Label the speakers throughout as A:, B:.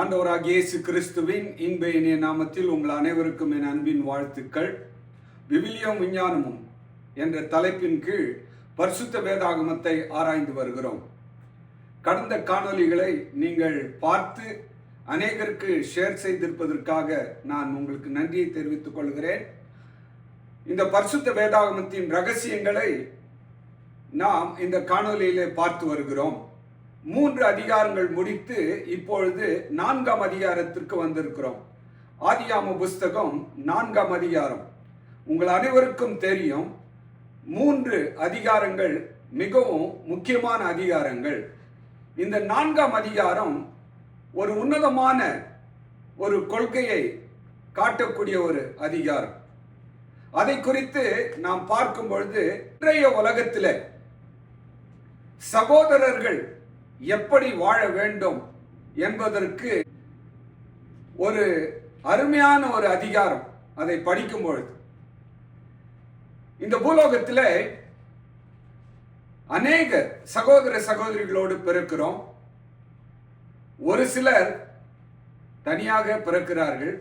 A: ஆண்டவராக இயேசு கிறிஸ்துவின் இன்ப இனிய நாமத்தில் உங்கள் அனைவருக்கும் என் அன்பின் வாழ்த்துக்கள். விவிலியம் விஞ்ஞானமும் என்ற தலைப்பின் கீழ் பரிசுத்த வேதாகமத்தை ஆராய்ந்து வருகிறோம். கடந்த காணொளிகளை நீங்கள் பார்த்து அநேகருக்கு ஷேர் செய்திருப்பதற்காக நான் உங்களுக்கு நன்றியை தெரிவித்துக் கொள்கிறேன். இந்த பரிசுத்த வேதாகமத்தின் ரகசியங்களை நாம் இந்த காணொலியிலே பார்த்து வருகிறோம். மூன்று அதிகாரங்கள் முடித்து இப்பொழுது நான்காம் அதிகாரத்திற்கு வந்திருக்கிறோம். ஆதியாம புஸ்தகம் நான்காம் அதிகாரம். உங்கள் அனைவருக்கும் தெரியும் மூன்று அதிகாரங்கள் மிகவும் முக்கியமான அதிகாரங்கள். இந்த நான்காம் அதிகாரம் ஒரு உன்னதமான ஒரு கொள்கையை காட்டக்கூடிய ஒரு அதிகாரம். அதை குறித்து நாம் பார்க்கும் பொழுது இன்றைய உலகத்தில் சகோதரர்கள் எப்படி வாழ வேண்டும் என்பதற்கு ஒரு அருமையான ஒரு அதிகாரம் அதை படிக்கும் பொழுது. இந்த பூலோகத்தில் அநேக சகோதர சகோதரிகளோடு பிறக்கிறோம். ஒரு சிலர் தனியாக பிறக்கிறார்கள்.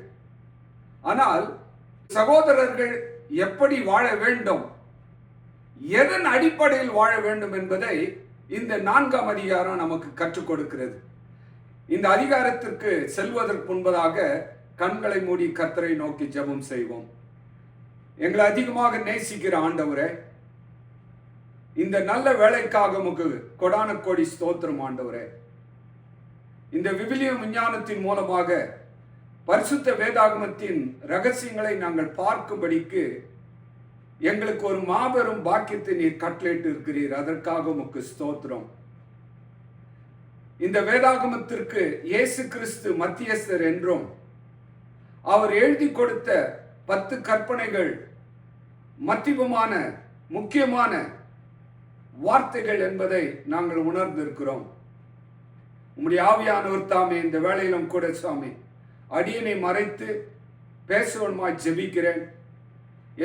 A: ஆனால் சகோதரர்கள் எப்படி வாழ வேண்டும் எதன் அடிப்படையில் வாழ வேண்டும் என்பதை இந்த நான்காம் அதிகாரம் நமக்கு கற்றுக் கொடுக்கிறது. இந்த அதிகாரத்திற்கு செல்வதற்கு முன்பதாக கண்களை மூடி கத்தரை நோக்கி ஜெபம் செய்வோம். எங்களை அதிகமாக நேசிக்கிற ஆண்டவரே இந்த நல்ல வேலைக்காக உமக்கு கொடான கோடி ஸ்தோத்திரம் ஆண்டவரே. இந்த விவிலிய விஞ்ஞானத்தின் மூலமாக பரிசுத்த வேதாகமத்தின் ரகசியங்களை நாங்கள் பார்க்கும்படிக்கு எங்களுக்கு ஒரு மாபெரும் பாக்கியத்தை நீர் கட்டளையிட்டு இருக்கிறீர். அதற்காக உமக்கு ஸ்தோத்திரம். இந்த வேதாகமத்திற்கு இயேசு கிறிஸ்து மத்தியஸ்தர் என்றும் அவர் எழுதி கொடுத்த பத்து கற்பனைகள் மத்தியமான முக்கியமான வார்த்தைகள் என்பதை நாங்கள் உணர்ந்திருக்கிறோம். உம்முடைய ஆவியானவர் தாமே இந்த வேலையிலும் கூட சுவாமி அடியனை மறைத்து பேசுவனுமாய் ஜெபிக்கிறேன்.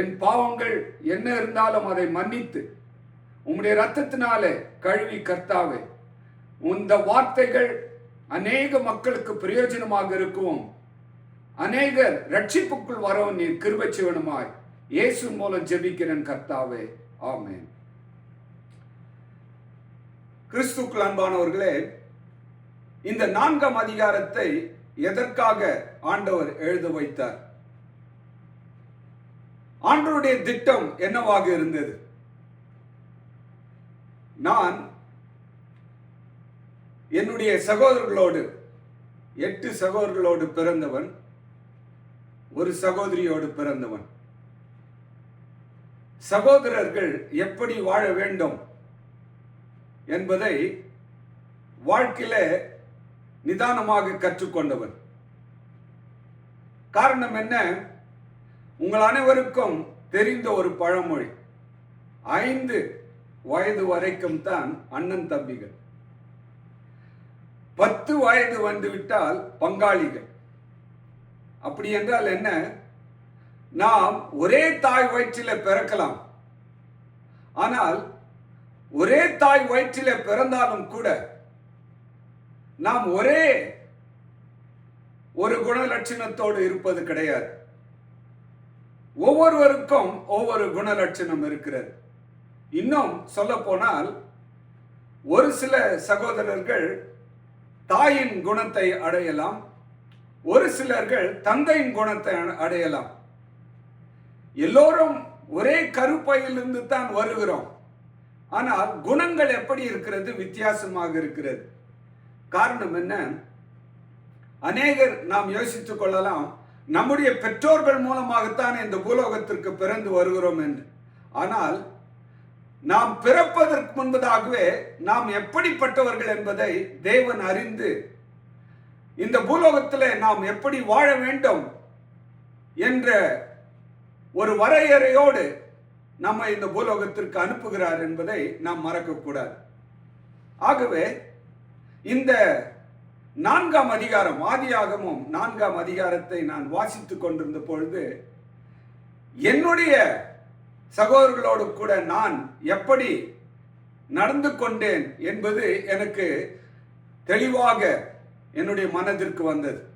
A: என் பாவங்கள் என்ன இருந்தாலும் அதை மன்னித்து உம்முடைய ரத்தத்தினாலே கழுவி கர்த்தாவே. இந்த வார்த்தைகள் அநேக மக்களுக்கு பிரயோஜனமாக இருக்கும். அநேகர் ரட்சிப்புக்குள் வரவும் நீர் கிருபை செய்வனுமாய். இயேசு மூலம் ஜெபிக்கிறேன் கர்த்தாவே. ஆமேன். கிறிஸ்துக்குள் அன்பானவர்களே இந்த நான்காம் அதிகாரத்தை எதற்காக ஆண்டவர் எழுத வைத்தார்? ஆண்டவருடைய திட்டம் என்னவாக இருந்தது? நான் என்னுடைய சகோதரர்களோடு எட்டு சகோதரர்களோடு பிறந்தவன் ஒரு சகோதரியோடு பிறந்தவன். சகோதரர்கள் எப்படி வாழ வேண்டும் என்பதை வாழ்க்கையில நிதானமாக கற்றுக்கொண்டவன். காரணம் என்ன? உங்கள் அனைவருக்கும் தெரிந்த ஒரு பழமொழி. ஐந்து வயது வரைக்கும் தான் அண்ணன் தம்பிகள். பத்து வயது வந்துவிட்டால் பங்காளிகள். அப்படி என்றால் என்ன? நாம் ஒரே தாய் வயிற்றில் பிறக்கலாம். ஆனால் ஒரே தாய் வயிற்றில் பிறந்தாலும் கூட நாம் ஒரே ஒரு குணலட்சணத்தோடு இருப்பது கிடையாது. ஒவ்வொருவருக்கும் ஒவ்வொரு குணலட்சணம் இருக்கிறது. இன்னும் சொல்ல போனால் ஒரு சில சகோதரர்கள் தாயின் குணத்தை அடையலாம் ஒரு சிலர்கள் தந்தையின் குணத்தை அடையலாம். எல்லோரும் ஒரே கருப்பையிலிருந்து தான் வருகிறோம். ஆனால் குணங்கள் எப்படி இருக்கிறது? வித்தியாசமாக இருக்கிறது. காரணம் என்ன? அநேகர் நாம் யோசித்துக் கொள்ளலாம் நம்முடைய பெற்றோர்கள் மூலமாகத்தான் இந்த பூலோகத்திற்கு பிறந்து வருகிறோம் என்று. ஆனால் நாம் பிறப்பதற்கு முன்பதாகவே நாம் எப்படிப்பட்டவர்கள் என்பதை தேவன் அறிந்து இந்த பூலோகத்தில் நாம் எப்படி வாழ வேண்டும் என்ற ஒரு வரையறையோடு நம்ம இந்த பூலோகத்திற்கு அனுப்புகிறார் என்பதை நாம் மறக்கக்கூடாது. ஆகவே இந்த நான்காம் அதிகாரம் ஆதியாகமும் நான்காம் அதிகாரத்தை நான் வாசித்துக் கொண்டிருந்த பொழுது என்னுடைய சகோதரர்களோடு கூட நான் எப்படி நடந்து கொண்டேன் என்பது எனக்கு தெளிவாக என்னுடைய மனதிற்கு வந்தது.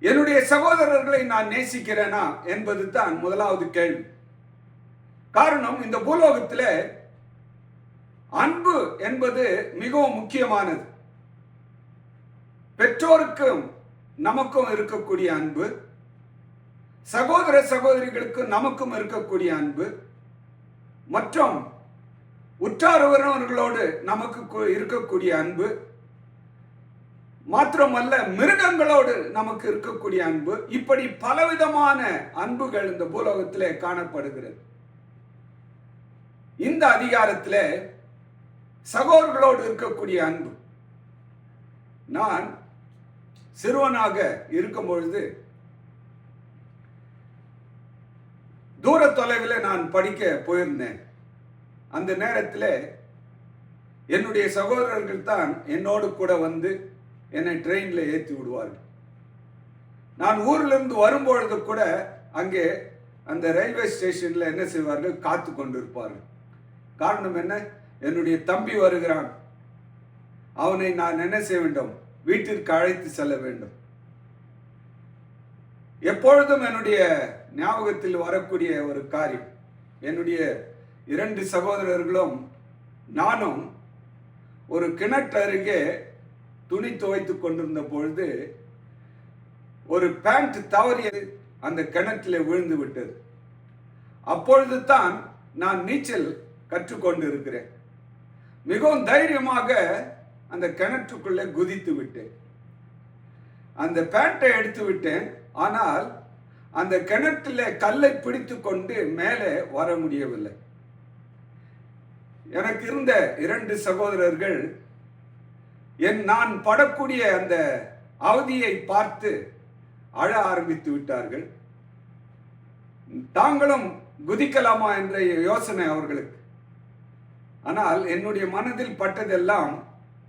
A: என்னுடைய சகோதரர்களை நான் நேசிக்கிறேனா என்பது தான் முதலாவது கேள்வி. காரணம் இந்த பூலோகத்தில் அன்பு என்பது மிகவும் முக்கியமானது. பெற்றோருக்கும் நமக்கும் இருக்கக்கூடிய அன்பு சகோதர சகோதரிகளுக்கு நமக்கும் இருக்கக்கூடிய அன்பு மற்றும் உற்றார் உறவினர்களோடு நமக்கு இருக்கக்கூடிய அன்பு மாத்திரமல்ல மிருகங்களோடு நமக்கு இருக்கக்கூடிய அன்பு இப்படி பலவிதமான அன்புகள் இந்த பூலோகத்திலே காணப்படுகிறது. இந்த அதிகாரத்தில் சகோதரர்களோடு இருக்கக்கூடிய அன்பு. நான் சிறுவனாக இருக்கும் பொழுது தூர தொலைவில் நான் படிக்க போயிருந்தேன். அந்த நேரத்தில் என்னுடைய சகோதரர்கள் தான் என்னோடு கூட வந்து என்னை ட்ரெயினில் ஏற்றி விடுவார்கள். நான் ஊரிலிருந்து வரும்பொழுது கூட அங்கே அந்த ரயில்வே ஸ்டேஷனில் என்ன செய்வார்கள்? காத்து கொண்டிருப்பார்கள். காரணம் என்ன? என்னுடைய தம்பி வருகிறான். அவனை நான் என்ன செய்ய வேண்டும்? வீட்டிற்கு அழைத்து செல்ல வேண்டும். எப்பொழுதும் என்னுடைய ஞாபகத்தில் வரக்கூடிய ஒரு காரியம். என்னுடைய இரண்டு சகோதரர்களும் நானும் ஒரு கிணற்று அருகே துணி துவைத்து கொண்டிருந்த பொழுது ஒரு பேண்ட் தவறியது அந்த கிணற்றில் விழுந்து விட்டது. அப்பொழுது தான் நான் நீச்சல் கற்றுக்கொண்டு இருக்கிறேன் மிகவும் தைரியமாக அந்த கிணற்றுக்குள்ளே குதித்து விட்டேன். அந்த பேண்ட்டை எடுத்து விட்டேன். ஆனால் அந்த கிணற்றில் கல்லை பிடித்து கொண்டு மேலே வர முடியவில்லை. எனக்கு இருந்த இரண்டு சகோதரர்கள் என் நான் படக்கூடிய அந்த அவதியை பார்த்து அழ ஆரம்பித்து விட்டார்கள். தாங்களும் குதிக்கலாமா என்ற யோசனை அவர்களுக்கு. ஆனால் என்னுடைய மனதில் பட்டதெல்லாம்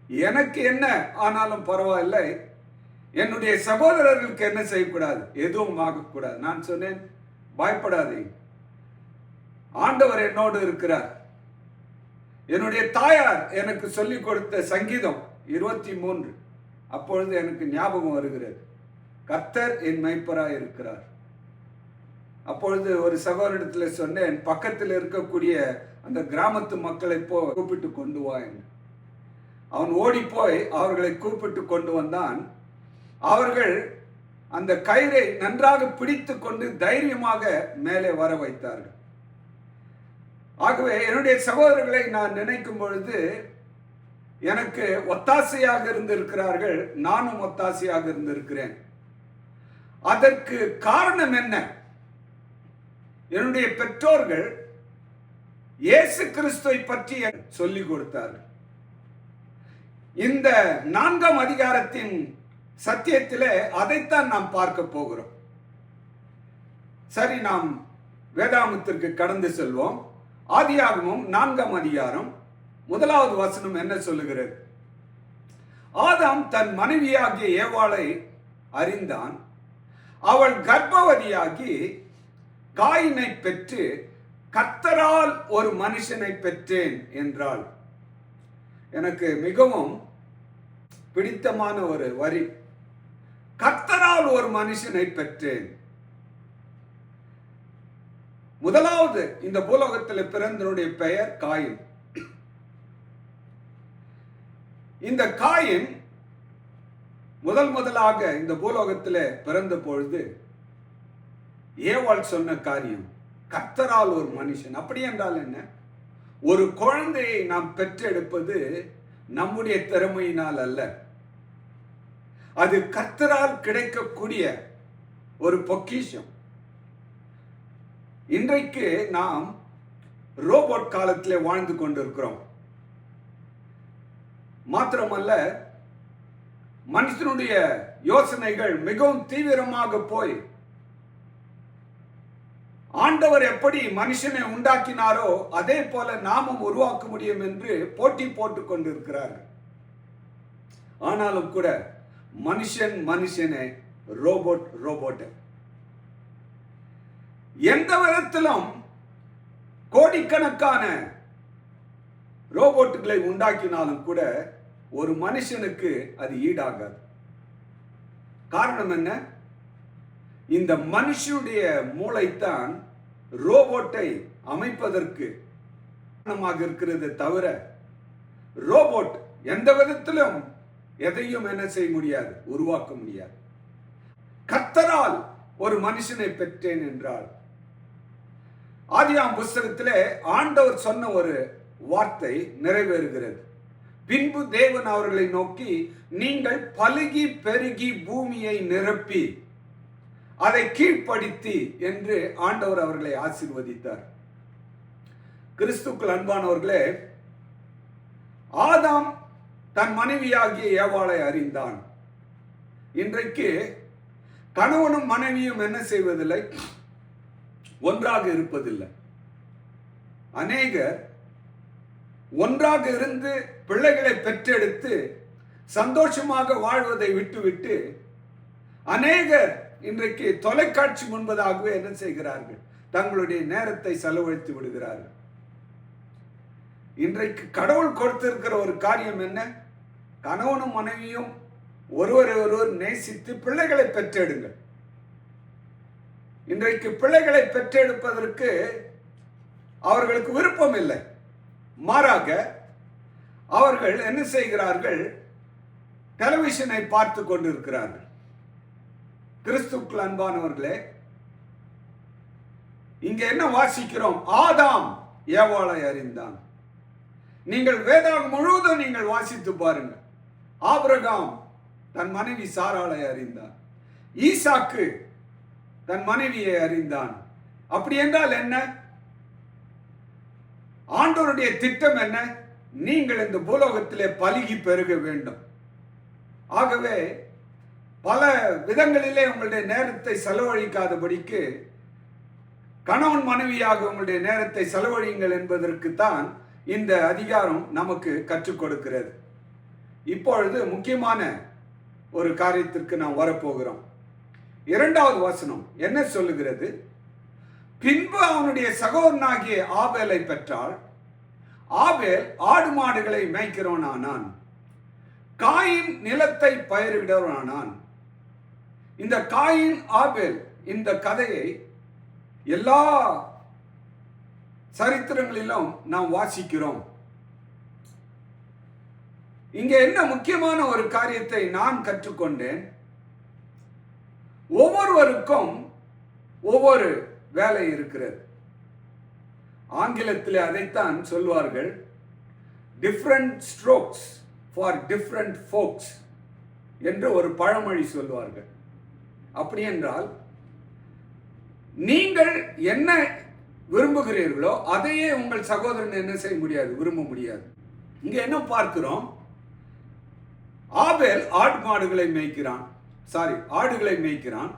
A: எனக்கு என்ன ஆனாலும் பரவாயில்லை. என்னுடைய சகோதரர்களுக்கு என்ன செய்யக்கூடாது? எதுவும் ஆகக்கூடாது. நான் சொன்னேன் பயப்படாதீங்க ஆண்டவர் என்னோடு இருக்கிறார். என்னுடைய தாயார் எனக்கு சொல்லிக் கொடுத்த சங்கீதம் இருபத்தி மூன்று. அப்பொழுது எனக்கு ஞாபகம் வருகிறது. கர்த்தர் என் மைப்பராக இருக்கிறார். அப்பொழுது ஒரு சகோதரிடத்தில் சொன்னேன் பக்கத்தில் இருக்கக்கூடிய அந்த கிராமத்து மக்களை போ கூப்பிட்டு கொண்டு வா என்று. அவன் ஓடிப்போய் அவர்களை கூப்பிட்டு கொண்டு வந்தான். அவர்கள் அந்த கயிறை நன்றாக பிடித்து கொண்டு தைரியமாக மேலே வர வைத்தார்கள். ஆகவே என்னுடைய சகோதரர்களை நான் நினைக்கும் பொழுது எனக்கு ஒத்தாசையாக இருந்திருக்கிறார்கள் நானும் ஒத்தாசையாக இருந்திருக்கிறேன். அதற்கு காரணம் என்ன? என்னுடைய பெற்றோர்கள் இயேசு கிறிஸ்துவை பற்றி சொல்லிக் கொடுத்தார்கள். இந்த நான்காம் அதிகாரத்தின் சத்தியத்திலே அதைத்தான் நாம் பார்க்க போகிறோம். சரி நாம் வேதாமத்திற்கு கடந்து செல்வோம். ஆதியாகமும் நான்காம் அதிகாரம் முதலாவது வசனம் என்ன சொல்லுகிறது? ஆதாம் தன் மனைவியாகிய ஏவாளை அறிந்தான். அவள் கர்ப்பவதியாகி காயினை பெற்று கர்த்தரால் ஒரு மனுஷனை பெற்றேன் என்றாள். எனக்கு மிகவும் பிடித்தமான ஒரு வரி. கர்த்தரால் ஒரு மனுஷனை பெற்றேன். முதலாவது இந்த பூலோகத்தில் பிறந்தனுடைய பெயர் காயின். இந்த காயின் முதல் முதலாக இந்த பூலோகத்தில் பிறந்த பொழுது ஏவாள் சொன்ன காரியம் கர்த்தரால் ஒரு மனுஷன். அப்படி என்றால் என்ன? ஒரு குழந்தையை நாம் பெற்றெடுப்பது நம்முடைய திறமையினால் அல்ல. அது கர்த்தரால் கிடைக்கக்கூடிய ஒரு பொக்கிஷம். இன்றைக்கு நாம் ரோபோட் காலத்தில் வாழ்ந்து கொண்டிருக்கிறோம். மாத்திரமல்ல மனுஷனுடைய யோசனைகள் மிகவும் தீவிரமாக போய் ஆண்டவர் எப்படி மனுஷனை உண்டாக்கினாரோ அதே போல நாமும் உருவாக்க முடியும் என்று போட்டி போட்டு கொண்டிருக்கிறார். ஆனாலும் கூட மனுஷன் மனுஷனே ரோபோட் ரோபோட் எந்த விதத்திலும் கோடிக்கணக்கான ரோபோட்டுகளை உண்டாக்கினாலும் கூட ஒரு மனுஷனுக்கு அது ஈடாகாது. காரணம் என்ன? இந்த மனுஷனுடைய மூளைத்தான் ரோபோட்டை அமைப்பதற்கு காரணமாக இருக்கிறது தவிர ரோபோட் எந்த விதத்திலும் எதையும் என்ன செய்ய முடியாது உருவாக்க முடியாது. கத்தரால் ஒரு மனுஷனை பெற்றேன் என்றால் ஆதியாம் புஸ்தகத்திலே ஆண்டவர் சொன்ன ஒரு வார்த்தை நிறைவேறுகிறது. பின்பு தேவன் அவர்களை நோக்கி நீங்கள் பழுகி பெருகி பூமியை நிரப்பி அதை கீழ்ப்படுத்தி என்று ஆண்டவர் அவர்களை ஆசீர்வதித்தார். கிறிஸ்துக்கள் அன்பானவர்களே ஆதாம் தன் மனைவியாகிய ஏவாளை அறிந்தான். இன்றைக்கு கணவனும் மனைவியும் என்ன செய்வதில்லை? ஒன்றாக இருப்பதில்லை. அநேகர் ஒன்றாக இருந்து பிள்ளைகளை பெற்றெடுத்து சந்தோஷமாக வாழ்வதை விட்டுவிட்டு அநேகர் இன்றைக்கு தொலைக்காட்சி முன்பதாகவே என்ன செய்கிறார்கள்? தங்களுடைய நேரத்தை செலவழித்து விடுகிறார்கள். இன்றைக்கு கடவுள் கொடுத்திருக்கிற ஒரு காரியம் என்ன? கணவனும் மனைவியும் ஒருவரை ஒருவர் நேசித்து பிள்ளைகளை பெற்றெடுங்கள். இன்றைக்கு பிள்ளைகளை பெற்றெடுப்பதற்கு அவர்களுக்கு விருப்பம் இல்லை. மாறாக அவர்கள் என்ன செய்கிறார்கள்? டெலிவிஷனை பார்த்து கொண்டிருக்கிறார்கள். கிறிஸ்துக்கள் அன்பானவர்களே இங்க என்ன வாசிக்கிறோம்? ஆதாம் ஏவாளை அறிந்தான். நீங்கள் வேதாகம் முழுவதும் நீங்கள் வாசித்து பாருங்கள். ஆபிரகாம் தன் மனைவி சாராளை அறிந்தான். ஈசாக்கு தன் மனைவியை அறிந்தான். அப்படி என்றால் என்ன? ஆண்டோருடைய திட்டம் என்ன? நீங்கள் இந்த பூலோகத்திலே பலுகி பெருக வேண்டும். ஆகவே பல விதங்களிலே உங்களுடைய நேரத்தை செலவழிக்காதபடிக்கு கணவன் மனைவியாக உங்களுடைய நேரத்தை செலவழியுங்கள் என்பதற்கு தான் இந்த அதிகாரம் நமக்கு கற்றுக் கொடுக்கிறது. இப்பொழுது முக்கியமான ஒரு காரியத்திற்கு நாம் வரப்போகிறோம். இரண்டாவது வசனம் என்ன சொல்லுகிறது? பின்பு அவனுடைய சகோதரனாகிய ஆபேலை பெற்றால் ஆபேல் ஆடு மாடுகளை மேய்க்கிறவனானான். காயின் நிலத்தை பயிரிடவனானான் இந்த காயின் ஆபேல் இந்த கதையை எல்லா சரித்திரங்களிலும் நாம் வாசிக்கிறோம். இங்கே என்ன முக்கியமான ஒரு காரியத்தை நான் கற்றுக்கொண்டேன்? ஒவ்வொருவருக்கும் ஒவ்வொரு வேலை இருக்கிறது. ஆங்கிலத்தில் அதைத்தான் சொல்வார்கள் different strokes for different folks என்று ஒரு பழமொழி சொல்வார்கள். அப்படி என்றால் நீங்கள் என்ன விரும்புகிறீர்களோ அதையே உங்கள் சகோதரன் என்ன செய்ய முடியாது விரும்ப முடியாது. இங்க என்ன பார்க்கிறோம்? ஆபேல் ஆடு மாடுகளை மேய்க்கிறான். சாரி ஆடுகளை மேய்க்கிறான்.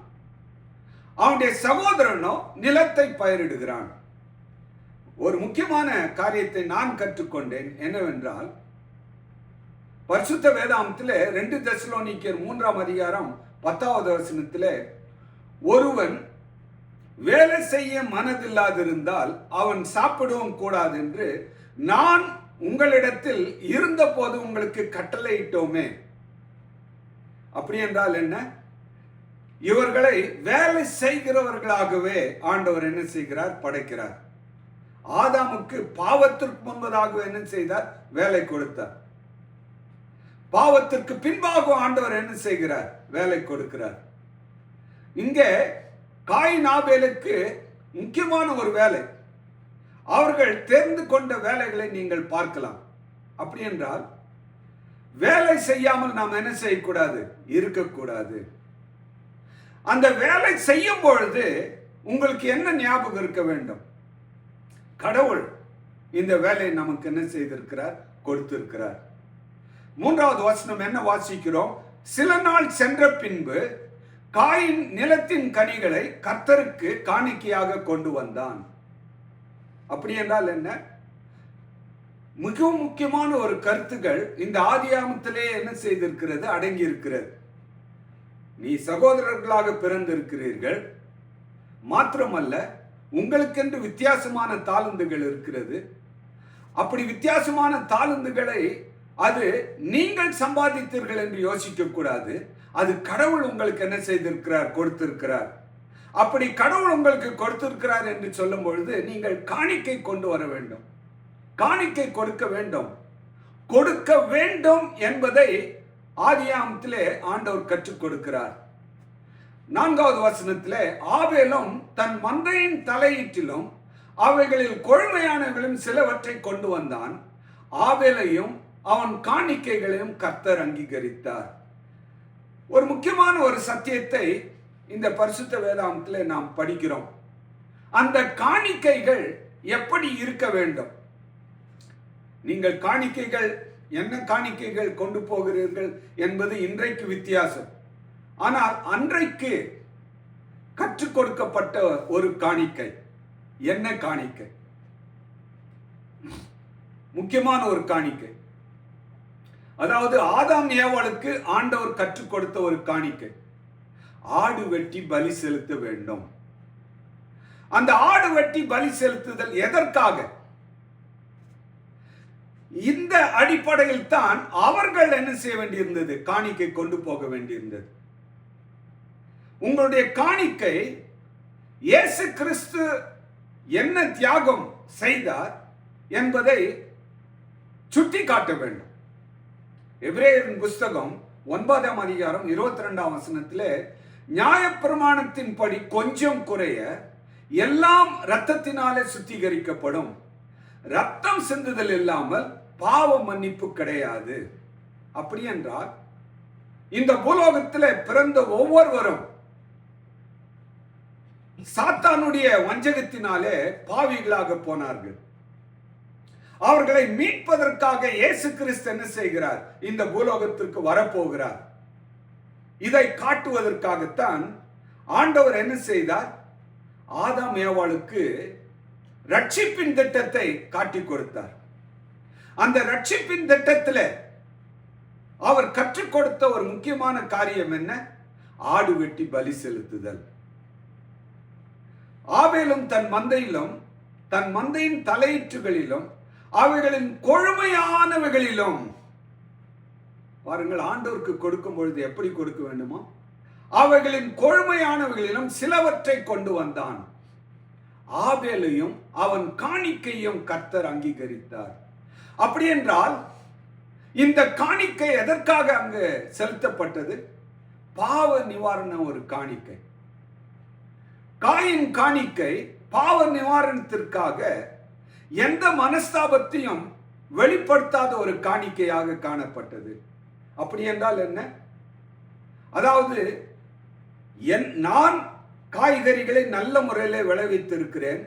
A: அவனுடைய சகோதரனோ நிலத்தை பயிரிடுகிறான். ஒரு முக்கியமான காரியத்தை நான் கற்றுக்கொண்டேன் என்னவென்றால் பரிசுத்த வேதாந்தத்தில் ரெண்டு தசலோனிக்கர் மூன்றாம் அதிகாரம் பத்தாவது வசனத்தில் ஒருவன் வேலை செய்ய மனதில்லாதிருந்தால் அவன் சாப்பிடவும் கூடாது என்று நான் உங்களிடத்தில் இருந்தபோது உங்களுக்கு கட்டளையிட்டோமே. அப்படி என்றால் என்ன? இவர்களை வேலை செய்கிறவர்களாகவே ஆண்டவர் என்ன செய்கிறார்? படைக்கிறார். ஆதாமுக்கு பாவத்திற்கு முன்பதாக என்ன செய்தார்? வேலை கொடுத்தார். பாவத்திற்கு பின்பாக ஆண்டவர் என்ன செய்கிறார்? வேலை கொடுக்கிறார். இங்கே காய் நாபேலுக்கு முக்கியமான ஒரு வேலை. அவர்கள் தெரிந்து கொண்ட வேலைகளை நீங்கள் பார்க்கலாம். அப்படி என்றால் வேலை செய்யாமல் நாம் என்ன செய்யக்கூடாது? இருக்கக்கூடாது. அந்த வேலை செய்யும் பொழுது உங்களுக்கு என்ன ஞாபகம் இருக்க வேண்டும்? கடவுள் இந்த வேலையை நமக்கு என்ன செய்திருக்கிறார்? கொடுத்திருக்கிறார். மூன்றாவது வசனம் என்ன வாசிக்கிறோம்? சில நாள் சென்ற பின்பு காயின் நிலத்தின் கனிகளை கர்த்தருக்கு காணிக்கையாக கொண்டு வந்தான். அப்படி என்றால் என்ன? மிகவும் முக்கியமான ஒரு கருத்துகள் இந்த ஆதியாமத்திலே என்ன செய்திருக்கிறது? அடங்கி இருக்கிறது நீ சகோதரர்களாக பிறந்திருக்கிறீர்கள். மாத்திரமல்ல உங்களுக்கென்று வித்தியாசமான தாளுந்துகள் இருக்கிறது. அப்படி வித்தியாசமான தாளுந்துகளை அது நீங்கள் சம்பாதித்தீர்கள் என்று யோசிக்க கூடாது. அது கடவுள் உங்களுக்கு என்ன செய்திருக்கிறார் கொடுத்திருக்கிறார். அப்படி கடவுள் உங்களுக்கு கொடுத்திருக்கிறார் என்று சொல்லும் பொழுது நீங்கள் காணிக்கை கொண்டு வர வேண்டும். காணிக்கை கொடுக்க வேண்டும். கொடுக்க வேண்டும் என்பதை ஆதியாமத்திலே ஆண்டவர் கற்றுக் கொடுக்கிறார். நான்காவது வசனத்திலே ஆவேலும் தன் மந்தையின் தலையீட்டிலும் அவைகளில் கொழுமையானவர்களும் சிலவற்றை கொண்டு வந்தான். ஆவேலையும் அவன் காணிக்கைகளையும் கர்த்தர் அங்கீகரித்தார். ஒரு முக்கியமான ஒரு சத்தியத்தை இந்த பரிசுத்த வேதாந்தத்தில் நாம் படிக்கிறோம். அந்த காணிக்கைகள் எப்படி இருக்க வேண்டும்? நீங்கள் காணிக்கைகள் என்ன காணிக்கைகள் கொண்டு போகிறீர்கள் என்பது இன்றைக்கு வித்தியாசம். ஆனால் அன்றைக்கு கற்றுக் கொடுக்கப்பட்ட ஒரு காணிக்கை. என்ன காணிக்கை? முக்கியமான ஒரு காணிக்கை. அதாவது ஆதாம் ஏவாளுக்கு ஆண்டவர் கற்றுக் கொடுத்த ஒரு காணிக்கை. ஆடு வெட்டி பலி செலுத்த வேண்டும். அந்த ஆடு வெட்டி பலி செலுத்துதல் எதற்காக? இந்த அடிப்படையில் தான் அவர்கள் என்ன செய்ய வேண்டியிருந்தது? காணிக்கை கொண்டு போக வேண்டியிருந்தது. உங்களுடைய காணிக்கை இயேசு கிறிஸ்து என்ன தியாகம் செய்தார் என்பதை சுட்டி காட்ட வேண்டும். எபிரேயரின் புஸ்தகம் ஒன்பதாம் அதிகாரம் இருபத்தி ரெண்டாம் வசனத்தில் நியாயப்பிரமாணத்தின் படி கொஞ்சம் குறைய எல்லாம் இரத்தத்தினாலே சுத்திகரிக்கப்படும். ரத்தம் சிந்துதல் இல்லாமல் பாவ மன்னிப்பு கிடையாது. அப்படி என்றால் இந்த பூலோகத்தில் பிறந்த ஒவ்வொருவரும் சாத்தானுடைய வஞ்சகத்தினாலே பாவிகளாக போனார்கள். அவர்களை மீட்பதற்காக இயேசு கிறிஸ்து என்ன செய்கிறார்? இந்த பூலோகத்திற்கு வரப்போகிறார். இதை காட்டுவதற்காகத்தான் ஆண்டவர் என்ன செய்தார்? ஆதாம் ஏவாளுக்கு ரட்சிப்பின் திட்டத்தை காட்டி கொடுத்தார். அந்த ரட்சிப்பின் திட்டத்தில் அவர் கற்றுக் கொடுத்த ஒரு முக்கியமான காரியம் என்ன? ஆடு வெட்டி பலி செலுத்துதல். ஆவேலும் தன் மந்தையிலும் தன் மந்தையின் தலையீற்றுகளிலும் அவைகளின் கொழுமையானவைகளிலும் பாருங்கள் ஆண்டோருக்கு கொடுக்கும் பொழுது எப்படி கொடுக்க வேண்டுமோ அவைகளின் கொழுமையானவைகளிலும் சிலவற்றை கொண்டு வந்தான். ஆபேலையும் அவன் காணிக்கையும் கர்த்தர் அங்கீகரித்தார். அப்படி என்றால் இந்த காணிக்கை எதற்காக அங்கு செலுத்தப்பட்டது? பாவ நிவாரண ஒரு காணிக்கை. காயின் காணிக்கை பாவ நிவாரணத்திற்காக எந்த மனஸ்தாபத்தையும் வெளிப்படுத்தாத ஒரு காணிக்கையாக காணப்பட்டது. அப்படி என்றால் என்ன? அதாவது என் நான் காய்கறிகளை நல்ல முறையில் விளைவித்திருக்கிறேன்.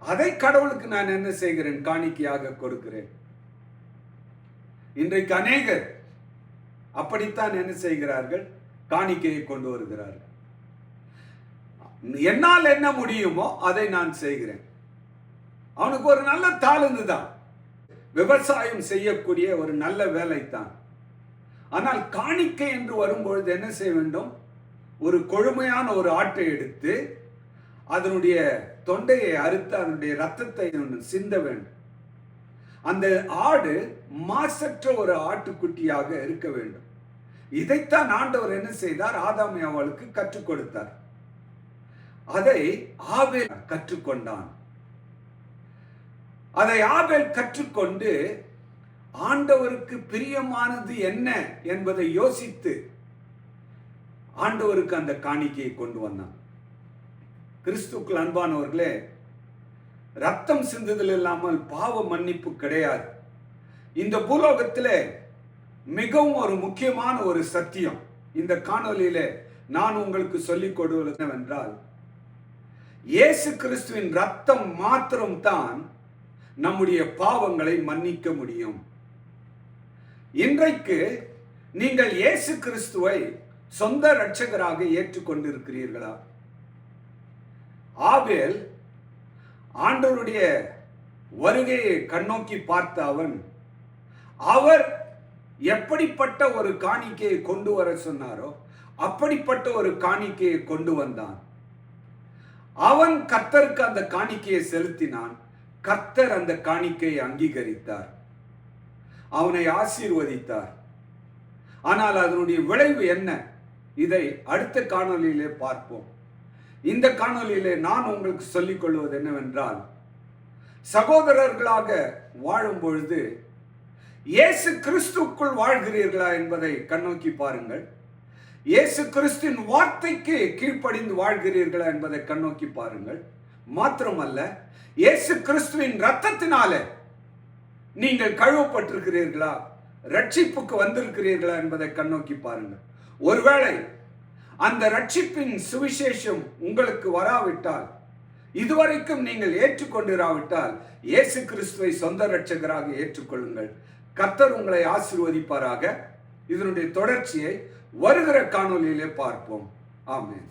A: அதை கடவுளுக்கு நான் என்ன செய்கிறேன்? காணிக்கையாக கொடுக்கிறேன். இன்றைக்கு அநேகர் அப்படித்தான் என்ன செய்கிறார்கள்? காணிக்கையை கொண்டு வருகிறார்கள். என்னால் என்ன முடியுமோ அதை நான் செய்கிறேன். அவனுக்கு ஒரு நல்ல தாளுந்து தான் விவசாயம் செய்யக்கூடிய ஒரு நல்ல வேலை தான் ஆனால் காணிக்கை என்று வரும்பொழுது என்ன செய்ய வேண்டும்? ஒரு கொழுமையான ஒரு ஆட்டை எடுத்து அதனுடைய தொண்டையை அறுத்து அதனுடைய ரத்தத்தை சிந்த வேண்டும். அந்த ஆடு மாசற்ற ஒரு ஆட்டுக்குட்டியாக இருக்க வேண்டும். இதைத்தான் ஆண்டவர் என்ன செய்தார்? ஆதாமி அவளுக்கு கற்றுக் கொடுத்தார். அதை ஆவே கற்றுக்கொண்டான் அதை ஆபேல் கற்றுக்கொண்டு ஆண்டவருக்கு பிரியமானது என்ன? என்பதை யோசித்து ஆண்டவருக்கு அந்த காணிக்கையை கொண்டு வந்தான். கிறிஸ்துக்கள் அன்பானவர்களே ரத்தம் சிந்துதல் இல்லாமல் பாவ மன்னிப்பு கிடையாது. இந்த பூலோகத்தில் மிகவும் ஒரு முக்கியமான ஒரு சத்தியம். இந்த காணொலியில நான் உங்களுக்கு சொல்லிக் கொடுவது என்னவென்றால் இயேசு கிறிஸ்துவின் ரத்தம் மாத்திரம் தான் நம்முடைய பாவங்களை மன்னிக்க முடியும். இன்றைக்கு நீங்கள் இயேசு கிறிஸ்துவை சொந்த இரட்சகராக ஏற்றுக்கொண்டிருக்கிறீர்களா? ஆபேல் ஆண்டவருடைய வருகையை கண்ணோக்கி பார்த்த அவன் அவர் எப்படிப்பட்ட ஒரு காணிக்கையை கொண்டு வர சொன்னாரோ அப்படிப்பட்ட ஒரு காணிக்கையை கொண்டு வந்தான். அவன் கத்தருக்கு அந்த காணிக்கையை செலுத்தினான். கத்தர் அந்த காணிக்கையை அங்கீகரித்தார். அவனை ஆசீர்வதித்தார். ஆனால் அதனுடைய விளைவு என்ன? இதை அடுத்த காணொளியிலே பார்ப்போம். இந்த காணொளியிலே நான் உங்களுக்கு சொல்லிக் கொள்வது என்னவென்றால் சகோதரர்களாக வாழும் பொழுது இயேசு கிறிஸ்துக்குள் வாழ்கிறீர்களா என்பதை கண்ணோக்கி பாருங்கள். இயேசு கிறிஸ்துவின் வார்த்தைக்கு கீழ்ப்படிந்து வாழ்கிறீர்களா என்பதை கண்ணோக்கி பாருங்கள். மாத்திரமல்ல இயேசு கிறிஸ்துவின் ரத்தத்தினாலே நீங்கள் கழுவப்பட்டிருக்கிறீர்களா? ரட்சிப்புக்கு வந்திருக்கிறீர்களா என்பதை கண்ணோக்கி பாருங்கள். ஒருவேளை அந்த ரட்சிப்பின் சுவிசேஷம் உங்களுக்கு வராவிட்டால் இதுவரைக்கும் நீங்கள் ஏற்றுக்கொண்டிராவிட்டால் இயேசு கிறிஸ்துவை சொந்த ரட்சகராக ஏற்றுக்கொள்ளுங்கள். கர்த்தர் உங்களை ஆசீர்வதிப்பாராக. இதனுடைய தொடர்ச்சியை வருகிற காணொலியிலே பார்ப்போம். ஆமேன்.